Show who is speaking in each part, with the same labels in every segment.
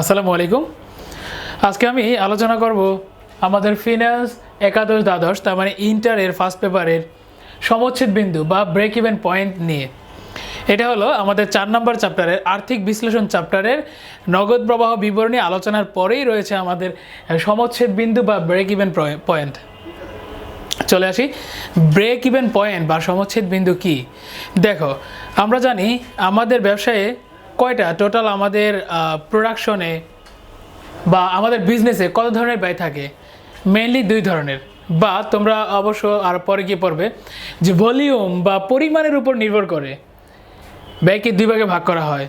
Speaker 1: আসসালামু আলাইকুম। আজকে আমি আলোচনা করব আমাদের ফিনান্স একাদশ, দ্বাদশ, তার মানে ইন্টারের ফার্স্ট পেপারের সমচ্ছেদ বিন্দু বা ব্রেক ইভেন পয়েন্ট নিয়ে। এটা হলো আমাদের চার নম্বর চ্যাপ্টারের আর্থিক বিশ্লেষণ চ্যাপ্টারের নগদ প্রবাহ বিবরণী আলোচনার পরেই রয়েছে আমাদের সমচ্ছেদ বিন্দু বা ব্রেক ইভেন পয়েন্ট চলে আসি। ব্রেক ইভেন পয়েন্ট বা সমচ্ছেদ বিন্দু কি? দেখো, আমরা জানি আমাদের ব্যবসায়ে কয়টা? টোটাল আমাদের প্রোডাকশনে বা আমাদের বিজনেসে কত ধরনের ব্যয় থাকে? মেনলি দুই ধরনের। বা তোমরা অবশ্য আর পরে গিয়ে পড়বে যে ভলিউম বা পরিমাণের উপর নির্ভর করে ব্যয়কে দুই ভাগে ভাগ করা হয়।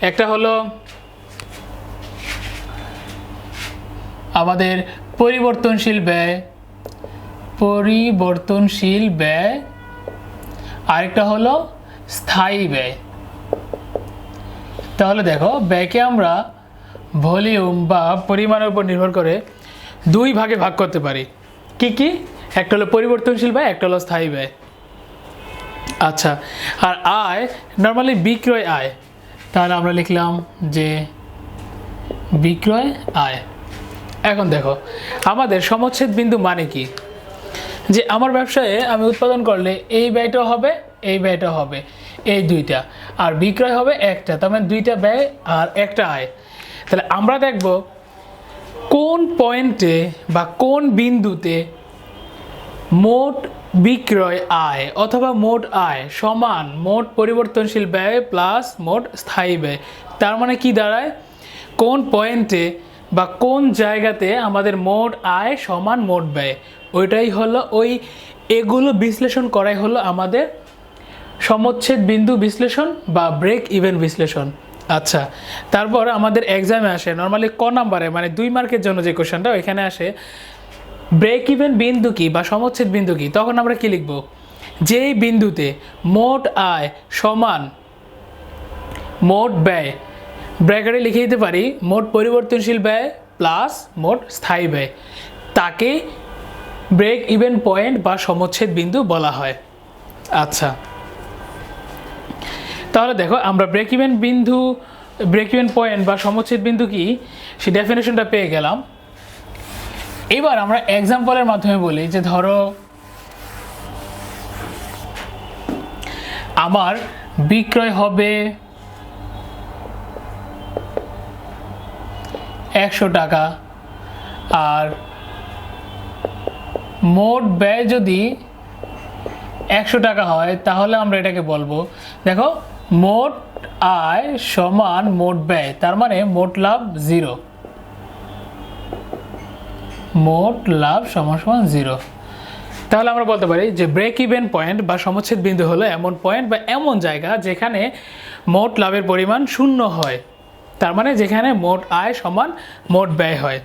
Speaker 1: একটা হলো আমাদের পরিবর্তনশীল ব্যয় পরিবর্তনশীল ব্যয়। আরেকটা হলো স্থায়ী ব্যয়। তাহলে দেখো ব্যয়কে আমরা ভলিউম বা পরিমাণের উপর নির্ভর করে দুই ভাগে ভাগ করতে পারি। কি কি? একটা হলো পরিবর্তনশীল ব্যয়, একটা হলো স্থায়ী ব্যয়। আচ্ছা আর আয় নর্মালি বিক্রয় আয়। তাহলে আমরা লিখলাম যে বিক্রয় আয়। এখন দেখো, আমাদের সমচ্ছেদ বিন্দু মানে কি? যে আমার ব্যবসায়ে আমি উৎপাদন করলে এই ব্যয়টা হবে, এই ব্যয়টা হবে, এই দুইটা। আর বিক্রয় হবে একটা, তার মানে দুইটা ব্যয় আর একটা আয়। তাহলে আমরা দেখব কোন পয়েন্টে বা কোন বিন্দুতে মোট বিক্রয় আয় অথবা মোট আয় সমান মোট পরিবর্তনশীল ব্যয় প্লাস মোট স্থায়ী ব্যয়। তার মানে কি দাঁড়ায়? কোন পয়েন্টে বা কোন জায়গাতে আমাদের মোট আয় সমান মোট ব্যয়? ওইটাই হলো ওই এগুলো বিশ্লেষণ করাই হলো আমাদের সমচ্ছেদ বিন্দু বিশ্লেষণ বা ব্রেক ইভেন বিশ্লেষণ। আচ্ছা তারপর আমাদের এক্সামে আসে নর্মালি ক নাম্বারে মানে দুই মার্কের জন্য যে কোশ্চেনটা ওইখানে আসে ব্রেক ইভেন বিন্দু কি বা সমচ্ছেদ বিন্দু কি? তখন আমরা কি লিখব? যেই বিন্দুতে মোট আয় সমান মোট ব্যয় ব্র্যাকেটে লিখে দিতে পারি, মোট পরিবর্তনশীল ব্যয় প্লাস মোট স্থায়ী ব্যয়, তাকে ব্রেক ইভেন পয়েন্ট বা সমচ্ছেদ বিন্দু বলা হয়। আচ্ছা তাহলে দেখো, আমরা ব্রেক ইভেন বিন্দু ব্রেক ইভেন পয়েন্ট বা সমচ্ছেদ বিন্দু কি? সেই ডেফিনেশনটা পেয়ে গেলাম। এবার আমরা এক্সাম্পলের মাধ্যমে বলি যে ধরো, আমার বিক্রয় হবে একশো টাকা, আর মোট ব্যয় যদি একশো টাকা হয়, তাহলে আমরা এটাকে বলব, দেখো মোট আয় সমান মোট ব্যয়, তার মানে মোট লাভ জিরো মোট লাভ সমান সমান জিরো তাহলে আমরা বলতে পারি যে ব্রেক ইভেন পয়েন্ট বা সমচ্ছেদ বিন্দু হলো এমন পয়েন্ট বা এমন জায়গা যেখানে মোট লাভের পরিমাণ শূন্য হয়। তার মানে যেখানে মোট আয় সমান মোট ব্যয় হয়।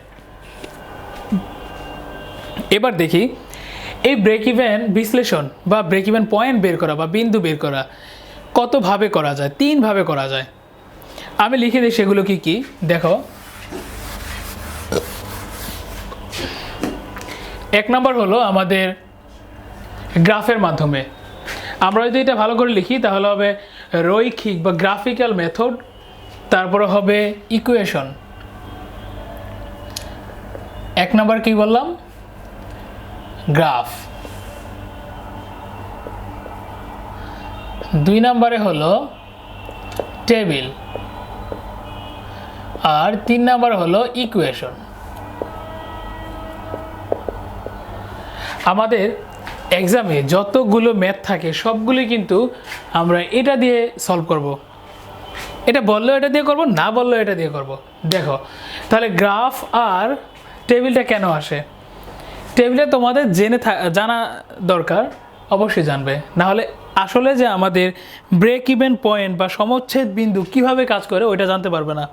Speaker 1: এবার দেখি, এই ব্রেক ইভেন বিশ্লেষণ বা ব্রেক ইভেন পয়েন্ট বের করা বা বিন্দু বের করা কতভাবে করা যায়? তিনভাবে করা যায়। আমি লিখে দিই সেগুলো কি কি? দেখো। এক নম্বর হলো আমাদের গ্রাফের মাধ্যমে। আমরা যদি এটা ভালো করে লিখি, তাহলে হবে রৈখিক বা গ্রাফিক্যাল মেথড, তারপরে হবে ইকুয়েশন। এক নম্বর কি বললাম? গ্রাফ। দুই নম্বরে হলো টেবিল আর তিন নম্বর হলো ইকুয়েশন আমাদের এক্সামে যতগুলো ম্যাথ থাকে সবগুলি কিন্তু আমরা এটা দিয়ে সলভ করব। এটা বললেও এটা দিয়ে করব, না বললেও এটা দিয়ে করব। দেখো, তাহলে গ্রাফ আর টেবিলটা কেন আসে টেবিলে তোমাদের জেনে জানা দরকার, অবশ্যই জানবে না হলে আসলে যে আমাদের ব্রেক ইভেন পয়েন্ট বা সমচ্ছেদ বিন্দু কীভাবে কাজ করে ওইটা জানতে পারবে না।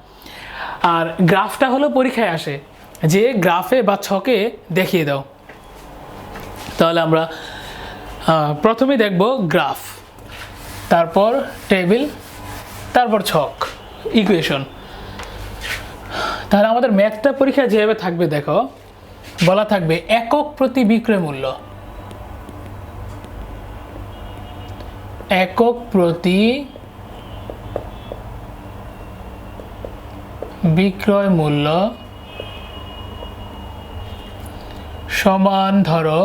Speaker 1: আর গ্রাফটা হলো পরীক্ষায় আসে। যে গ্রাফে বা ছকে দেখিয়ে দাও। তাহলে আমরা প্রথমে দেখব গ্রাফ, তারপর টেবিল, তারপর ছক ইকুয়েশন তাহলে আমাদের ম্যাথটা পরীক্ষা যেভাবে থাকবে, দেখো, বলা থাকবে একক প্রতি বিক্রয় মূল্য। একক প্রতি বিক্রয় মূল্য সমান ধরো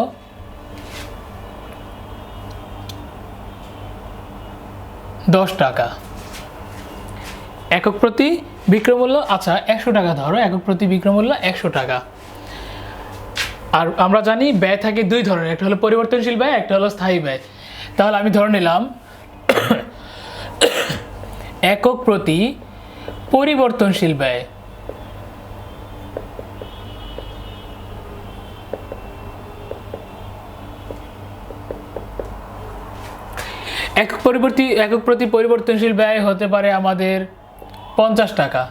Speaker 1: দশ টাকা। একক প্রতি বিক্রয়মূল্য আচ্ছা একশো টাকা ধরো, একক প্রতি বিক্রয়মূল্য একশো টাকা। আর আমরা জানি ব্যয় থাকে দুই ধরনের, একটা হলো পরিবর্তনশীল ব্যয়, একটা হলো স্থায়ী ব্যয়। তাহলে আমি ধরে নিলাম, একক প্রতি পরিবর্তনশীল ব্যয়। একক পরিবর্তী, একক প্রতি পরিবর্তনশীল ব্যয় হতে পারে আমাদের পঞ্চাশ টাকা।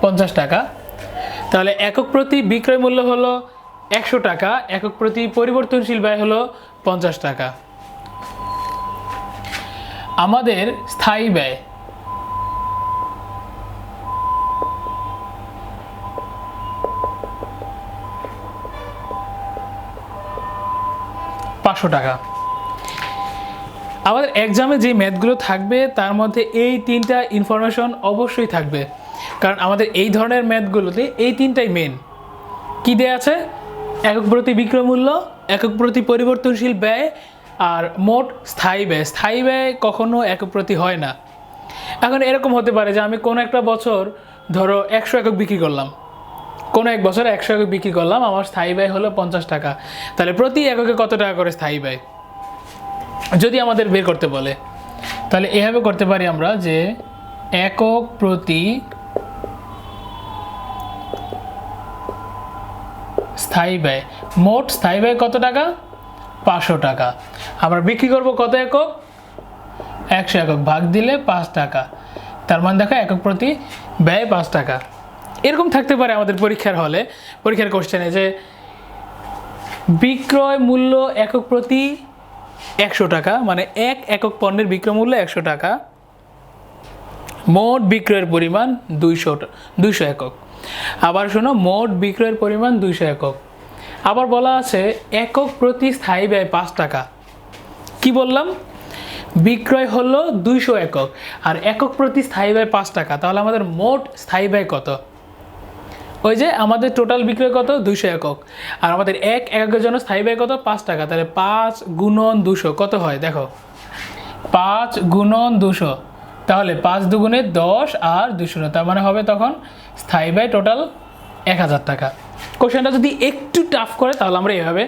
Speaker 1: পঞ্চাশ টাকা। তাহলে একক প্রতি বিক্রয় মূল্য হলো একশো টাকা, একক প্রতি পরিবর্তনশীল ব্যয় হলো পঞ্চাশ টাকা। আমাদের স্থায়ী ব্যয়। পাঁচশো টাকা। আমাদের এক্সামে যে ম্যাথগুলো থাকবে, তার মধ্যে এই তিনটা ইনফরমেশন অবশ্যই থাকবে। কারণ আমাদের এই ধরনের ম্যাথগুলোতে এই তিনটাই মেন কি দেয়া আছে? একক প্রতি বিক্রয় মূল্য একক প্রতি পরিবর্তনশীল ব্যয়, আর মোট স্থায়ী ব্যয়। স্থায়ী ব্যয় কখনো একক প্রতি হয় না। এখন এরকম হতে পারে যে আমি কোনো একটা বছর ধরো একশো একক বিক্রি করলাম। কোনো এক বছর একশো একক বিক্রি করলাম, আমার স্থায়ী ব্যয় হলো পঞ্চাশ টাকা। তাহলে প্রতি এককে কত টাকা করে স্থায়ী ব্যয়? যদি আমাদের বের করতে বলে, তাহলে এভাবে করতে পারি আমরা যে একক প্রতি স্থায়ী ব্যয়। মোট স্থায়ী ব্যয় কত টাকা? পাঁচশো টাকা। আমরা বিক্রি করব কত একক? একশো একক। ভাগ দিলে পাঁচ টাকা। তার মানে দেখো একক প্রতি ব্যয় পাঁচ টাকা। এরকম থাকতে পারে আমাদের পরীক্ষার হলে, পরীক্ষার কোশ্চেনে যে বিক্রয় মূল্য একক প্রতি একশো টাকা মানে এক একক পণ্যের বিক্রয় মূল্য একশো টাকা। মোট বিক্রয়ের পরিমাণ দুইশো দুইশো একক। আবার শোনো, মোট বিক্রয়ের পরিমাণ দুইশো একক। আবার বলা আছে, একক প্রতি স্থায়ী ব্যয় পাঁচ টাকা। কি বললাম? বিক্রয় হলো দুইশো একক। আর একক প্রতি স্থায়ী ব্যয় পাঁচ টাকা, তাহলে আমাদের মোট স্থায়ী ব্যয় কত? ওই যে আমাদের টোটাল বিক্রয় কত? দুইশো একক। আর আমাদের এক এককের জন্য স্থায়ী ব্যয় কত? পাঁচ টাকা। তাহলে পাঁচ গুণন দুশো, কত হয়? দেখো। পাঁচ গুণন দুশো। তাহলে পাঁচ দুগুণে দশ আর দুশো তার মানে হবে তখন স্থায়ী ব্যয় টোটাল এক হাজার টাকা। কোশ্চেনটা যদি একটু টাফ করে, তাহলে আমরা এভাবে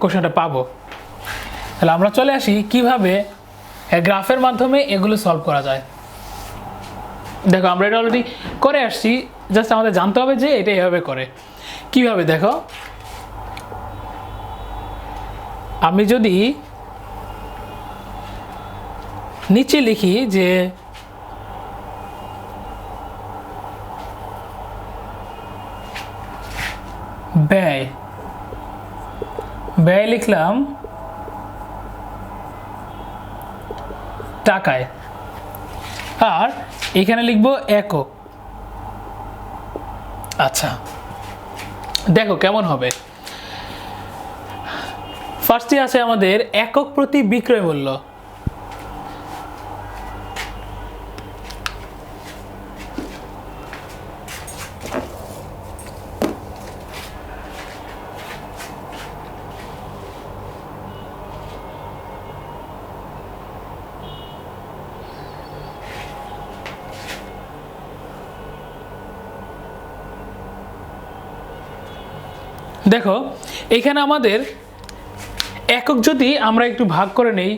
Speaker 1: কোশ্চেনটা পাবো। তাহলে আমরা চলে আসি, কীভাবে গ্রাফের মাধ্যমে এগুলো সলভ করা যায়। দেখো, আমরা এটা অলরেডি করে আসছি জাস্ট আমাদের জানতে হবে যে এটা এভাবে করে। কীভাবে? দেখো, আমি যদি নিচে লিখি যে ব্যয়। ব্যয় লিখলাম টাকায়। আর এখানে লিখব একক। আচ্ছা দেখো কেমন হবে। ফার্স্টে আছে আমাদের একক প্রতি বিক্রয় মূল্য। দেখো, এখানে আমাদের একক যদি আমরা একটু ভাগ করে নেই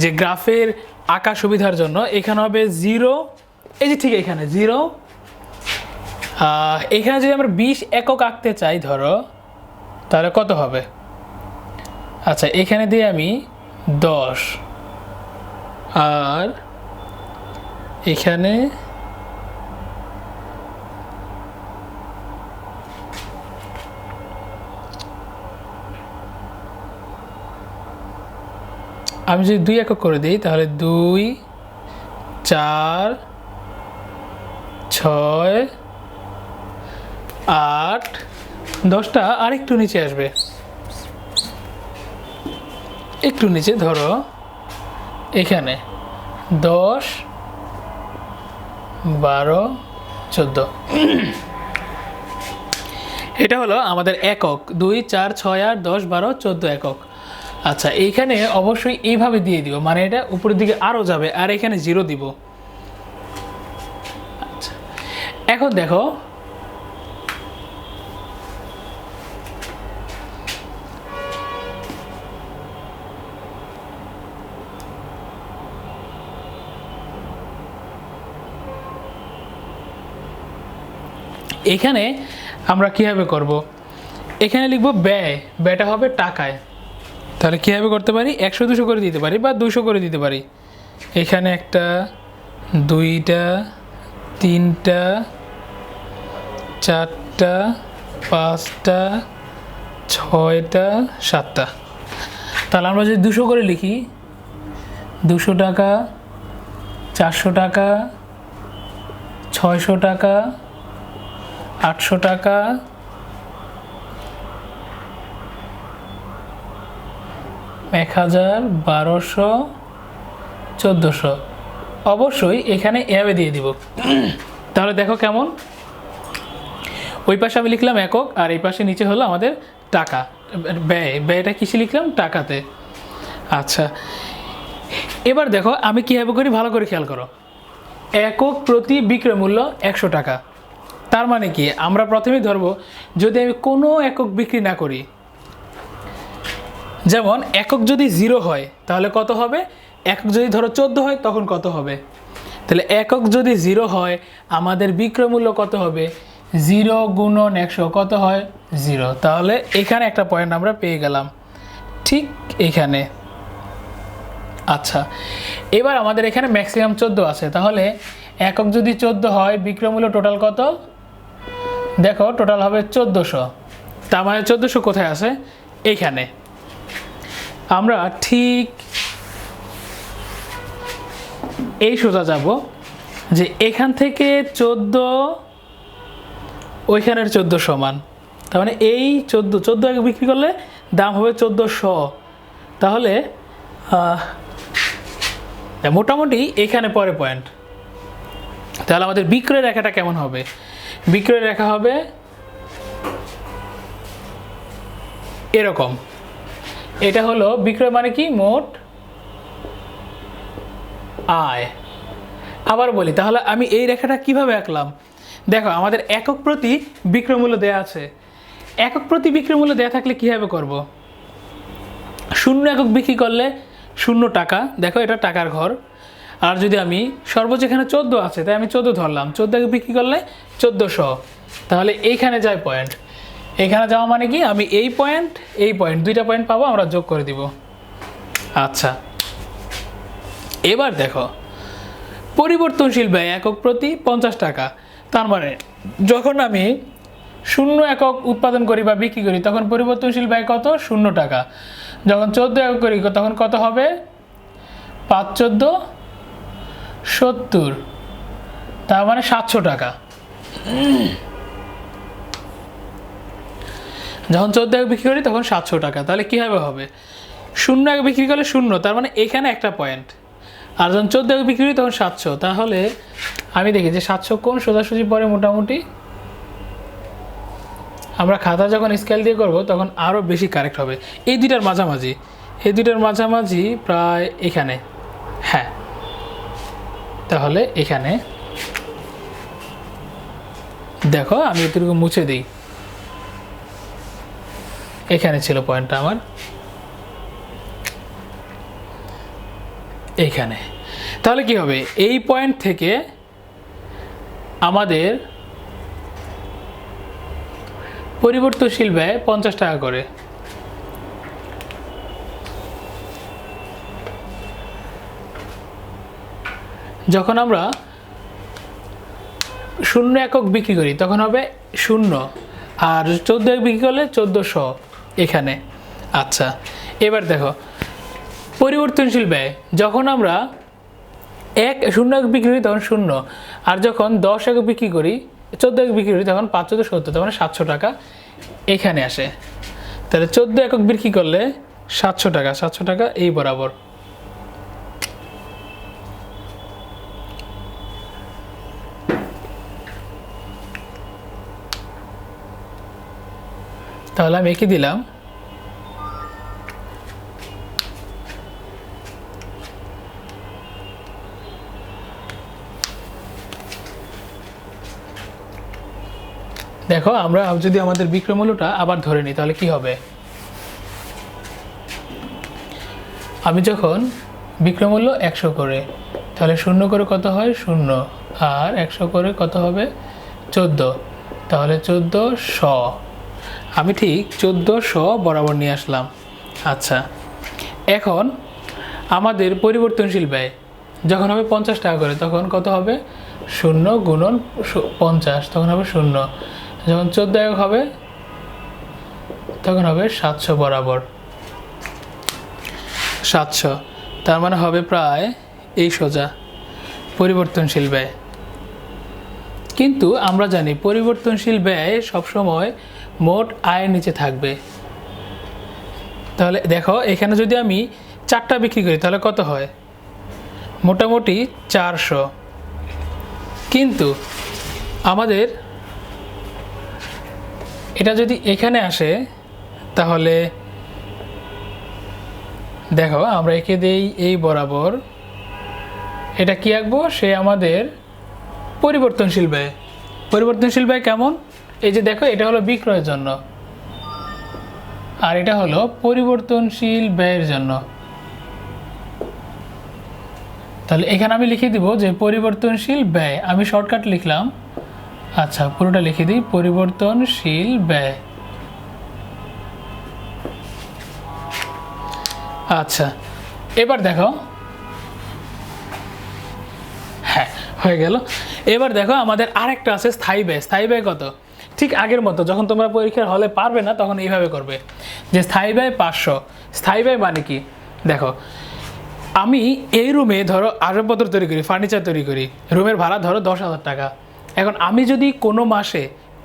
Speaker 1: যে গ্রাফের আঁকা সুবিধার জন্য, এখানে হবে জিরো, এই যে ঠিক এখানে, জিরো এখানে যদি আমরা বিশ একক আঁকতে চাই, ধরো, তাহলে কত হবে? আচ্ছা এখানে দিয়ে আমি দশ, আর এখানে আমি যদি দুই একক করে দিই, তাহলে দুই, চার, ছয়, আট, দশটা আরেকটু নিচে আসবে। একটু নিচে ধরো, এখানে দশ, বারো, চোদ্দ। এটা হলো আমাদের একক। দুই, চার, ছয়, আট, দশ, বারো, চোদ্দ একক। আচ্ছা এইখানে অবশ্যই এইভাবে দিয়ে দিব মানে এটা উপরের দিকে আরও যাবে, আর এখানে জিরো দিব। আচ্ছা এখন দেখো, এখানে আমরা কীভাবে করব? এখানে লিখব ব্যয়, ব্যয়টা হবে টাকায়। তাহলে কীভাবে করতে পারি? একশো, দুশো করে দিতে পারি বা দুশো করে দিতে পারি? এখানে একটা, দুইটা, তিনটা, চারটা, পাঁচটা, ছয়টা, সাতটা। তাহলে আমরা যদি দুশো করে লিখি, দুশো টাকা, চারশো টাকা, ছয়শো টাকা, আটশো টাকা এক হাজার বারোশো চোদ্দোশো। অবশ্যই এখানে এভাবে দিয়ে দিব। তাহলে দেখো কেমন। ওই পাশে আমি লিখলাম একক, আর এই পাশে নিচে হলো আমাদের টাকা। ব্যয়, ব্যয়টা কিসে লিখলাম? টাকাতে। আচ্ছা। এবার দেখো, আমি কীভাবে করি? ভালো করে খেয়াল করো। একক প্রতি বিক্রয় মূল্য একশো টাকা। তার মানে কি? আমরা প্রথমেই ধরবো, যদি আমি কোনো একক বিক্রি না করি যেমন একক যদি জিরো হয়, তাহলে কত হবে? একক যদি ধরো চোদ্দ হয়, তখন কত হবে? তাহলে একক যদি জিরো হয়, আমাদের বিক্রয় মূল্য কত হবে? জিরো গুণন একশো কত হয়? জিরো। তাহলে এখানে একটা পয়েন্ট আমরা পেয়ে গেলাম। ঠিক এখানে। আচ্ছা এবার আমাদের এখানে ম্যাক্সিমাম চোদ্দ আছে। তাহলে একক যদি চোদ্দ হয়, বিক্রয় মূল্য টোটাল কত? দেখো টোটাল হবে চোদ্দোশো। তার মানে চোদ্দোশো কোথায় আছে? এইখানে আমরা ঠিক এই সোজা যাব যে এখান থেকে চোদ্দ, ওইখানের চোদ্দ সমান। তার মানে এই চোদ্দ চোদ্দ আগে বিক্রি করলে দাম হবে চোদ্দোশো। তাহলে মোটামুটি এখানে পরে পয়েন্ট তাহলে আমাদের বিক্রয় রেখাটা কেমন হবে? বিক্রয় রেখা হবে এরকম। এটা হলো বিক্রয় মানে কি? মোট আয়। আবার বলি, তাহলে আমি এই রেখাটা কীভাবে আঁকলাম? দেখো, আমাদের একক প্রতি বিক্রয় মূল্য দেওয়া আছে। একক প্রতি বিক্রয় মূল্য দেওয়া থাকলে কীভাবে করব? শূন্য একক বিক্রি করলে শূন্য টাকা। দেখো, এটা টাকার ঘর। আর যদি আমি সর্বোচ্চ এখানে চোদ্দ আছে, তাই আমি চোদ্দ ধরলাম। চোদ্দ বিক্রি করলে চোদ্দোশো। তাহলে এইখানে যায় পয়েন্ট এখানে যাওয়া মানে কি? আমি এই পয়েন্ট এই পয়েন্ট দুইটা পয়েন্ট পাবো, আমরা যোগ করে দিব। আচ্ছা। এবার দেখো, পরিবর্তনশীল ব্যয় একক প্রতি পঞ্চাশ টাকা। তার মানে যখন আমি শূন্য একক উৎপাদন করি বা বিক্রি করি, তখন পরিবর্তনশীল ব্যয় কত? শূন্য টাকা। যখন চোদ্দ একক করি, তখন কত হবে? পাঁচ চোদ্দ, সত্তর। তার মানে সাতশো টাকা। যখন চোদ্দ এক বিক্রি করি, তখন সাতশো টাকা। তাহলে কীভাবে হবে? শূন্য এক বিক্রি করলে শূন্য, তার মানে এখানে একটা পয়েন্ট আর যখন চোদ্দ এক বিক্রি করি, তখন সাতশো। তাহলে আমি দেখি যে সাতশো কোন সোজাসুজি পরে মোটামুটি। আমরা খাতা যখন স্কেল দিয়ে করব, তখন আরও বেশি কারেক্ট হবে। এই দুইটার মাঝামাঝি। এই দুইটার মাঝামাঝি প্রায় এখানে। হ্যাঁ। তাহলে এখানে। দেখো, আমি এটুকু মুছে দিই। এখানে ছিল পয়েন্টটা আমার। এইখানে তাহলে কি হবে? এই পয়েন্ট থেকে আমাদের পরিবর্তনশীল ব্যয় পঞ্চাশ টাকা করে। যখন আমরা শূন্য একক বিক্রি করি, তখন হবে শূন্য। আর চোদ্দ বিক্রি করলে চোদ্দোশো। এখানে। আচ্ছা এবার দেখো। পরিবর্তনশীল ব্যয়। যখন আমরা এক শূন্য এক বিক্রি করি, তখন শূন্য। আর যখন দশ এক বিক্রি করি, চোদ্দ এক বিক্রি করি, তখন পাঁচ চোদ্দ সত্তর তখন সাতশো টাকা এখানে আসে। তাহলে চোদ্দ একক বিক্রি করলে সাতশো টাকা সাতশো টাকা এই বরাবর। তাহলে আমি এঁকে দিলাম। দেখো, আমরা যদি আমাদের বিক্রমূল্যটা আবার ধরে নিই, তাহলে কি হবে? আমি যখন বিক্রমূল্য একশো করে, তাহলে শূন্য করে কত হয়? শূন্য। আর একশো করে কত হবে? চোদ্দ। তাহলে চোদ্দ শ। আমি ঠিক চোদ্দ শ বরাবর নিয়ে আসলাম। আচ্ছা এখন আমাদের পরিবর্তনশীল ব্যয়। যখন হবে পঞ্চাশ টাকা করে, তখন কত হবে? শূন্য গুণন পঞ্চাশ, তখন হবে শূন্য। যখন চোদ্দ একক হবে, তখন হবে সাতশো বরাবর। সাতশো, তার মানে হবে প্রায় এই সোজা পরিবর্তনশীল ব্যয়। কিন্তু আমরা জানি পরিবর্তনশীল ব্যয় সবসময় মোট আয়ের নিচে থাকবে। তাহলে দেখো, এখানে যদি আমি চারটা বিক্রি করি, তাহলে কত হয়? মোটামুটি চারশো। কিন্তু আমাদের এটা যদি এখানে আসে, তাহলে দেখো, আমরা এঁকে দেই এই বরাবর। এটা কি আঁকবো? সে আমাদের পরিবর্তনশীল ব্যয়। পরিবর্তনশীল ব্যয় কেমন? এই যে দেখো, এটা হলো বিক্রয়ের জন্য। আর এটা হলো পরিবর্তনশীল ব্যয়ের জন্য। তাহলে এখানে আমি লিখে দিব যে পরিবর্তনশীল ব্যয়। আমি শর্টকাট লিখলাম। আচ্ছা পুরোটা লিখে দিই। পরিবর্তনশীল ব্যয়। আচ্ছা এবার দেখো। হ্যাঁ হয়ে গেল। এবার দেখো, আমাদের আরেকটা আছে স্থায়ী ব্যয়। স্থায়ী ব্যয় কত? ঠিক আগের মতো, যখন তোমরা পরীক্ষার হলে পারবে না, তখন এইভাবে করবে। যে স্থায়ী ব্যয় পাঁচশো। স্থায়ী ব্যয় মানে কি? দেখো, আমি এই রুমে ধরো আসবাবপত্র তৈরি করি ফার্নিচার তৈরি করি, রুমের ভাড়া ধরো দশ হাজার টাকা। এখন আমি যদি কোনো মাসে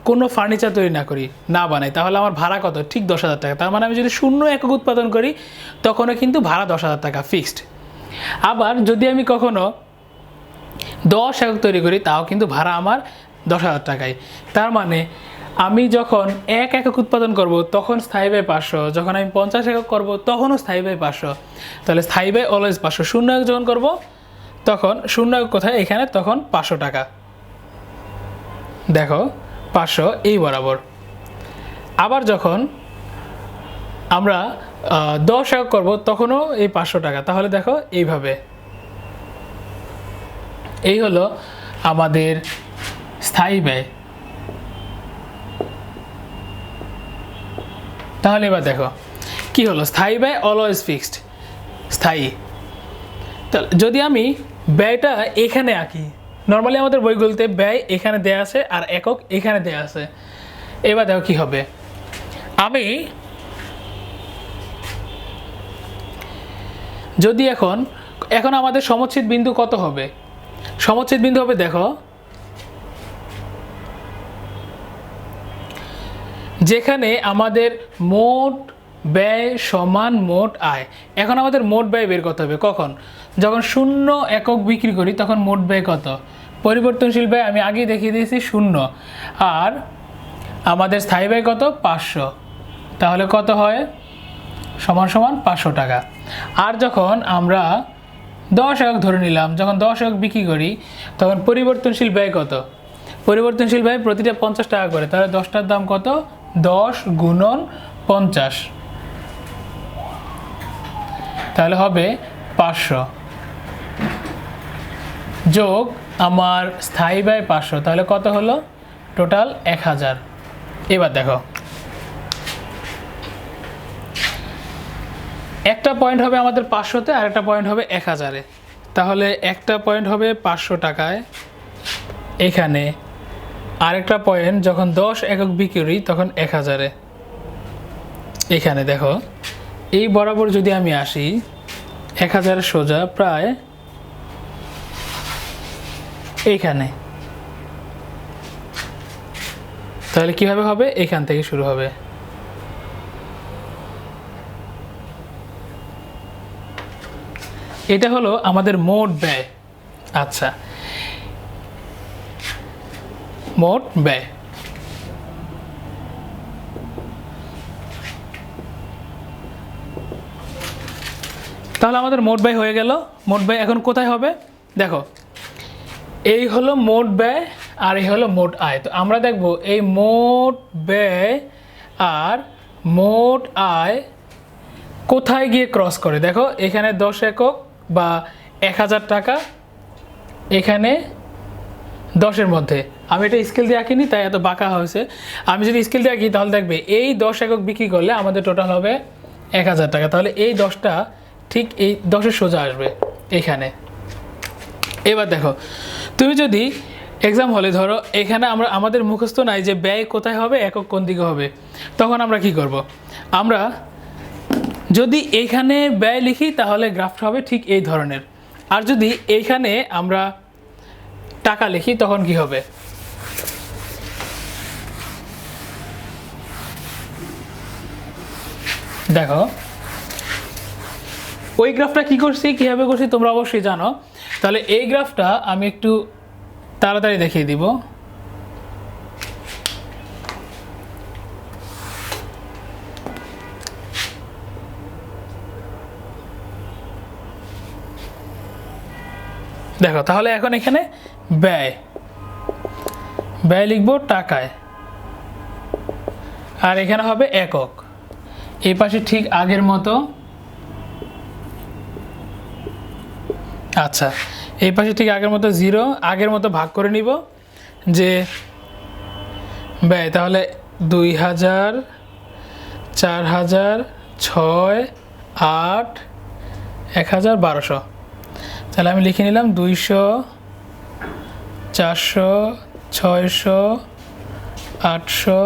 Speaker 1: কোনো ফার্নিচার তৈরি না করি, না বানাই, তাহলে আমার ভাড়া কত? ঠিক দশ হাজার টাকা। তার মানে আমি যদি শূন্য একক উৎপাদন করি, তখনও কিন্তু ভাড়া দশ হাজার টাকা ফিক্সড আবার যদি আমি কখনো দশ একক তৈরি করি, তাও কিন্তু ভাড়া আমার দশ হাজার টাকায়। তার মানে আমি যখন এক একক উৎপাদন করব, তখন স্থায়ী ব্যয় পাঁচশো। যখন আমি পঞ্চাশ একক করব, তখনও স্থায়ী ব্যয় পাঁচশো। তাহলে স্থায়ী ব্যয় অলওয়েজ পাঁচশো। শূন্য একক যখন করব, তখন শূন্য একক কোথায়? এখানে, তখন পাঁচশো টাকা। দেখো, পাঁচশো এই বরাবর। আবার যখন আমরা দশ একক করব, তখনও এই পাঁচশো টাকা। তাহলে দেখো, এইভাবে। এই হলো আমাদের স্থায়ী ব্যয়। তাহলে এবার দেখো, কি হলো? স্থায়ী ব্যয় অলওয়েজ ফিক্সড স্থায়ী। তাহলে যদি আমি ব্যয়টা এখানে আঁকি নর্মালি আমাদের বইগুলোতে ব্যয় এখানে দেয়া আছে আর একক এখানে দেয়া আছে। এবার দেখো কি হবে? আমি যদি এখন এখন আমাদের সমচ্ছেদ বিন্দু কত হবে? সমচ্ছেদ বিন্দু হবে, দেখো যেখানে আমাদের মোট ব্যয় সমান মোট আয়। এখন আমাদের মোট ব্যয় বের করতে হবে। কখন? যখন শূন্য একক বিক্রি করি, তখন মোট ব্যয় কত? পরিবর্তনশীল ব্যয় আমি আগেই দেখিয়ে দিয়েছি, শূন্য। আর আমাদের স্থায়ী ব্যয় কত? পাঁচশো। তাহলে কত হয়? সমান সমান পাঁচশো টাকা। আর যখন আমরা দশ একক ধরে নিলাম, যখন দশ একক বিক্রি করি, তখন পরিবর্তনশীল ব্যয় কত? পরিবর্তনশীল ব্যয় প্রতিটা পঞ্চাশ টাকা করে। তাহলে দশটার দাম কত? দশ গুণন পঞ্চাশ। তাহলে হবে পাঁচশো। যোগ আমার স্থায়ী ব্যয় পাঁচশো, তাহলে কত হলো? টোটাল এক হাজার। এবার দেখো। একটা পয়েন্ট হবে আমাদের পাঁচশোতে, আর একটা পয়েন্ট হবে এক হাজারে। তাহলে একটা পয়েন্ট হবে পাঁচশো টাকায়। এখানে আরেকটা পয়েন্ট যখন দশ একক বিক্রি, তখন এক হাজারে। এখানে দেখো, এই বরাবর যদি আমি আসি, এক হাজারের সোজা প্রায় এইখানে। তাহলে কীভাবে হবে? এখান থেকে শুরু হবে। এটা হলো আমাদের মোট ব্যয়। আচ্ছা মোট ব্যয়। তাহলে আমাদের মোট ব্যয় হয়ে গেল। মোট ব্যয় এখন কোথায় হবে? দেখো, এই হলো মোট ব্যয় আর এই হলো মোট আয়। তো আমরা দেখব এই মোট ব্যয় আর মোট আয় কোথায় গিয়ে ক্রস করে? দেখো, এখানে দশ একক বা এক হাজার টাকা, এখানে দশের মধ্যে। আমি এটা স্কেল দিয়ে আঁকিনি, তাই এত বাঁকা হয়েছে। আমি যদি স্কেল দিয়ে আঁকি, তাহলে দেখবে এই দশ একক বিক্রি করলে আমাদের টোটাল হবে এক হাজার টাকা। তাহলে এই দশটা ঠিক এই দশের সোজা আসবে এখানে। এবার দেখো, তুমি যদি এক্সাম হলে ধরো, এখানে আমরা, আমাদের মুখস্থ নাই যে ব্যয় কোথায় হবে, একক কোন দিকে হবে। তখন আমরা কি করব? আমরা যদি এইখানে ব্যয় লিখি, তাহলে গ্রাফটা হবে ঠিক এই ধরনের। আর যদি এইখানে আমরা টাকা লিখি, তখন কি হবে? দেখো। ওই গ্রাফটা কি করছি, কীভাবে করছি তোমরা অবশ্যই জানো। তাহলে এই গ্রাফটা আমি একটু তাড়াতাড়ি দেখিয়ে দিব। দেখো, তাহলে এখন এখানে ব্যয়। ব্যয় লিখব টাকায়। আর এখানে হবে একক। এই পাশে ঠিক আগের মতো। আচ্ছা এই পাশে ঠিক আগের মতো জিরো, আগের মতো ভাগ করে নিব যে, ব্যয় তাহলে দুই হাজার, চার হাজার, ছয়, আট, এক হাজার বারোশো। তাহলে আমি লিখে নিলাম দুইশো, চারশো, ছয়শো, আটশো,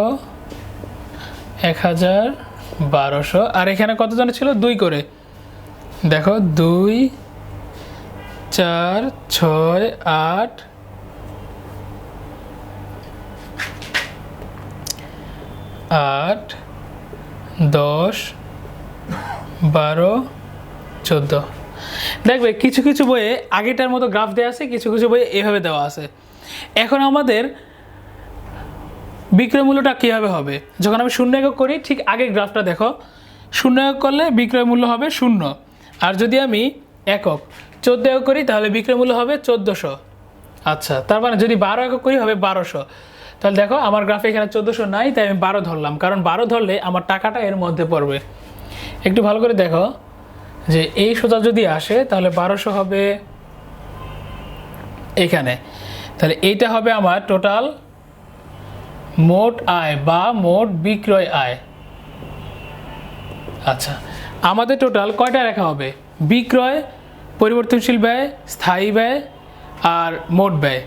Speaker 1: এক হাজার বারোশো। আর এখানে কতজন ছিল? দুই করে। দেখো, দুই, চার, ছয়, আট। আট, দশ, বারো, চোদ্দ। দেখবে, কিছু কিছু বইয়ে আগেটার মতো গ্রাফ দেওয়া আছে, কিছু কিছু বইয়ে এভাবে দেওয়া আছে। এখন আমাদের বিক্রয় মূল্যটা কীভাবে হবে? যখন আমি শূন্য একক করি, ঠিক আগের গ্রাফটা দেখো। শূন্য একক করলে বিক্রয় মূল্য হবে শূন্য। আর যদি আমি একক চোদ্দ একক করি, তাহলে বিক্রয় মূল্য হবে চোদ্দোশো। আচ্ছা তার মানে যদি বারো একক করি, হবে বারোশো। তাহলে দেখো, আমার গ্রাফে এখানে চোদ্দোশো নাই, তাই আমি বারো ধরলাম। কারণ বারো ধরলে আমার টাকাটা এর মধ্যে পড়বে। একটু ভালো করে দেখো, যে এই সোজা যদি আসে, তাহলে বারোশো হবে এখানে। তাহলে এইটা হবে আমার টোটাল মোট আয় বা মোট বিক্রয় আয়। আচ্ছা আমাদের টোটাল কয়টা রেখা হবে? বিক্রয়, পরিবর্তনশীল ব্যয়, স্থায়ী ব্যয় আর মোট ব্যয়।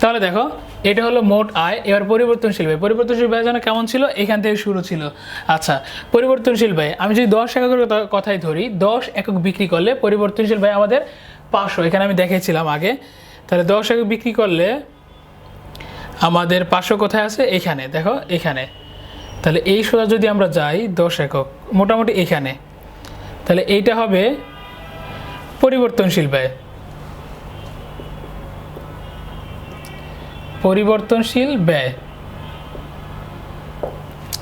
Speaker 1: তাহলে দেখো, এটা হলো মোট আয়, এবার পরিবর্তনশীল ব্যয়। পরিবর্তনশীল ব্যয় যেন কেমন ছিল? এখান থেকে শুরু ছিল। আচ্ছা পরিবর্তনশীল ব্যয়, আমি যদি দশ এককের কথা- কথাই ধরি, দশ একক বিক্রি করলে পরিবর্তনশীল ব্যয় আমাদের পাঁচশো। এখানে আমি দেখেছিলাম আগে। তাহলে দশ একক বিক্রি করলে আমাদের পাঁচশো কোথায় আছে? এখানে। দেখো, এখানে। তাহলে এই সোজা যদি আমরা যাই দশ একক, মোটামুটি এখানে। তাহলে এইটা হবে পরিবর্তনশীল ব্যয়। পরিবর্তনশীল ব্যয়।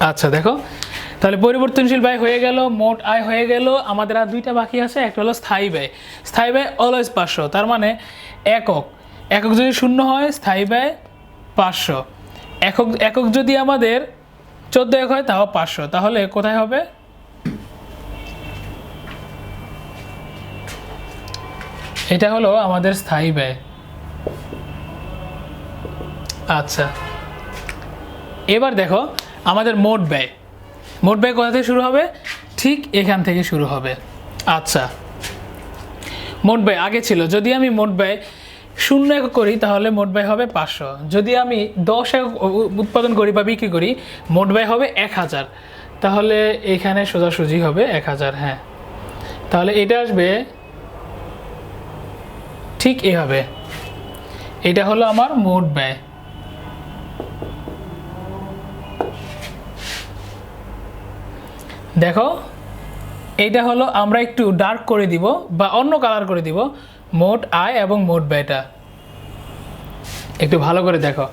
Speaker 1: আচ্ছা দেখো। তাহলে পরিবর্তনশীল ব্যয় হয়ে গেল, মোট আয় হয়ে গেল, আমাদের আর দুইটা বাকি আছে, একটা হলো স্থায়ী ব্যয়। স্থায়ী ব্যয় অলওয়েজ পাঁচশো, তার মানে একক। একক যদি শূন্য হয়, স্থায়ী ব্যয় পাঁচশো। একক একক যদি আমাদের চোদ্দ এক হয়, তাও পাঁচশো। তাহলে কোথায় হবে? এটা হলো আমাদের স্থায়ী ব্যয়। আচ্ছা। এবার দেখো, আমাদের মোট ব্যয়। মোট ব্যয় কোথা থেকে শুরু হবে? ঠিক এখান থেকে শুরু হবে। আচ্ছা। মোট ব্যয় আগে ছিল। যদি আমি মোট ব্যয় শূন্য একক করি, তাহলে মোট ব্যয় হবে পাঁচশো। যদি আমি দশ একক উৎপাদন করি বা বিক্রি করি, মোট ব্যয় হবে এক হাজার। তাহলে এখানে সোজাসুজি হবে এক হাজার হ্যাঁ। তাহলে এটা আসবে, ঠিক এভাবে। এটা হলো আমার মোট ব্যয়। দেখো, এইটা হলো আমরা একটু ডার্ক করে দিব বা অন্য কালার করে দিব, মোট আয় এবং মোট ব্যয়টা। একটু ভালো করে দেখো।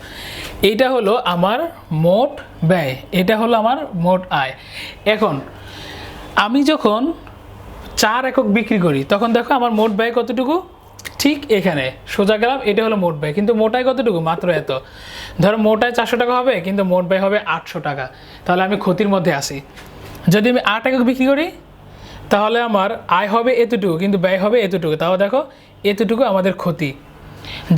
Speaker 1: এইটা হলো আমার মোট ব্যয়, এটা হলো আমার মোট আয়। এখন, আমি যখন চার একক বিক্রি করি, তখন দেখো আমার মোট ব্যয় কতটুকু? ঠিক এখানে, সোজা গেলাম, এটা হলো মোট ব্যয়। কিন্তু মোটায় কতটুকু? মাত্র এত। ধরো মোটায় চারশো টাকা হবে, কিন্তু মোট ব্যয় হবে আটশো টাকা। তাহলে আমি ক্ষতির মধ্যে আসি যদি আমি আট একক বিক্রি করি, তাহলে আমার আয় হবে এতটুকু, কিন্তু ব্যয় হবে এতটুকু। তাও দেখো, এতটুকু আমাদের ক্ষতি।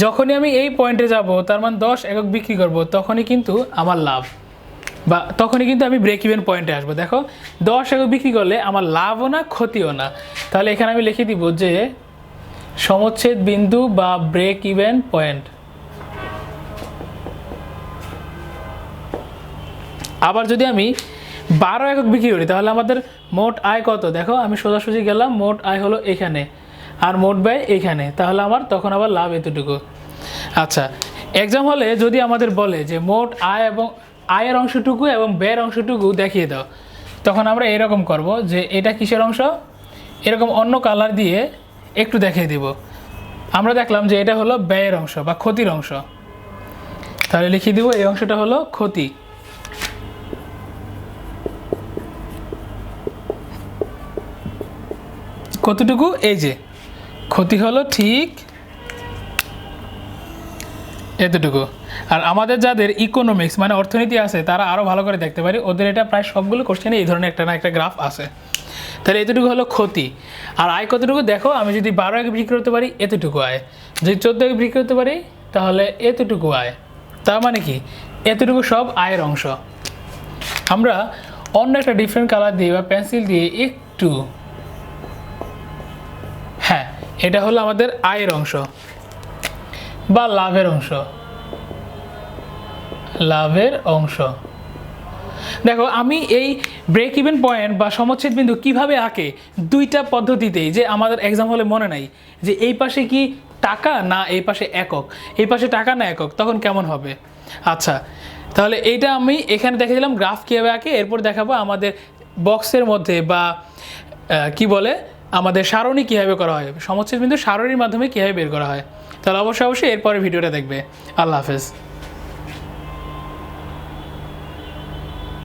Speaker 1: যখনই আমি এই পয়েন্টে যাব, তার মানে দশ একক বিক্রি করব, তখনই কিন্তু আমার লাভ। বা তখনই কিন্তু আমি ব্রেক ইভেন পয়েন্টে আসব। দেখো, দশ একক বিক্রি করলে আমার লাভও না, ক্ষতিও না। তাহলে এখানে আমি লিখে দিব যে, সমচ্ছেদ বিন্দু বা ব্রেক ইভেন পয়েন্ট আবার যদি আমি বারো একক বিক্রি করি, তাহলে আমাদের মোট আয় কত? দেখো, আমি সোজাসুজি গেলাম, মোট আয় হলো এখানে। আর মোট ব্যয় এখানে। তাহলে আমার তখন আবার লাভ এতটুকু। আচ্ছা এক্সাম হলে যদি আমাদের বলে যে মোট আয় এবং আয়ের অংশটুকু এবং ব্যয়ের অংশটুকু দেখিয়ে দাও, তখন আমরা এরকম করব যে এটা কিসের অংশ? এরকম অন্য কালার দিয়ে একটু দেখিয়ে দিব। আমরা দেখলাম যে এটা হলো ব্যয়ের অংশ বা ক্ষতির অংশ। তাহলে লিখিয়ে দিব, এই অংশটা হলো ক্ষতি। কতটুকু? এই যে। ক্ষতি হলো ঠিক এতটুকু। আর আমাদের যাদের ইকোনমিক্স মানে অর্থনীতি আছে, তারা আরও ভালো করে দেখতে পারে, ওদের এটা প্রায় সবগুলো কোশ্চেনে এই ধরনের একটা না একটা গ্রাফ আছে। তাহলে এতটুকু হলো ক্ষতি। আর আয় কতটুকু? দেখো, আমি যদি বারো আগে বিক্রি করতে পারি, এতটুকু আয়। যদি চোদ্দ আগে বিক্রি করতে পারি, তাহলে এতটুকু আয়। তার মানে কি? এতটুকু সব আয়ের অংশ। আমরা অন্য একটা ডিফারেন্ট কালার দিয়ে বা পেন্সিল দিয়ে একটু এটা হলো আমাদের আয়ের অংশ বা লাভের অংশ। লাভের অংশ। দেখো, আমি এই ব্রেক ইভেন পয়েন্ট বা সমচ্ছেদ বিন্দু কীভাবে আঁকে দুইটা পদ্ধতিতেই, যে আমাদের এক্সাম হলে মনে নাই, যে এই পাশে কি টাকা না এই পাশে একক? এই পাশে টাকা না একক, তখন কেমন হবে? আচ্ছা তাহলে এইটা আমি এখানে দেখে দিলাম গ্রাফ কীভাবে আঁকে, এরপর দেখাবো আমাদের বক্সের মধ্যে বা কি বলে? আমাদের সারণী কীভাবে করা হয়? সমচ্ছেদ বিন্দু সারণীর মাধ্যমে কীভাবে বের করা হয়? তাহলে অবশ্যই অবশ্যই এরপরে ভিডিওটা দেখবে। আল্লাহ হাফেজ।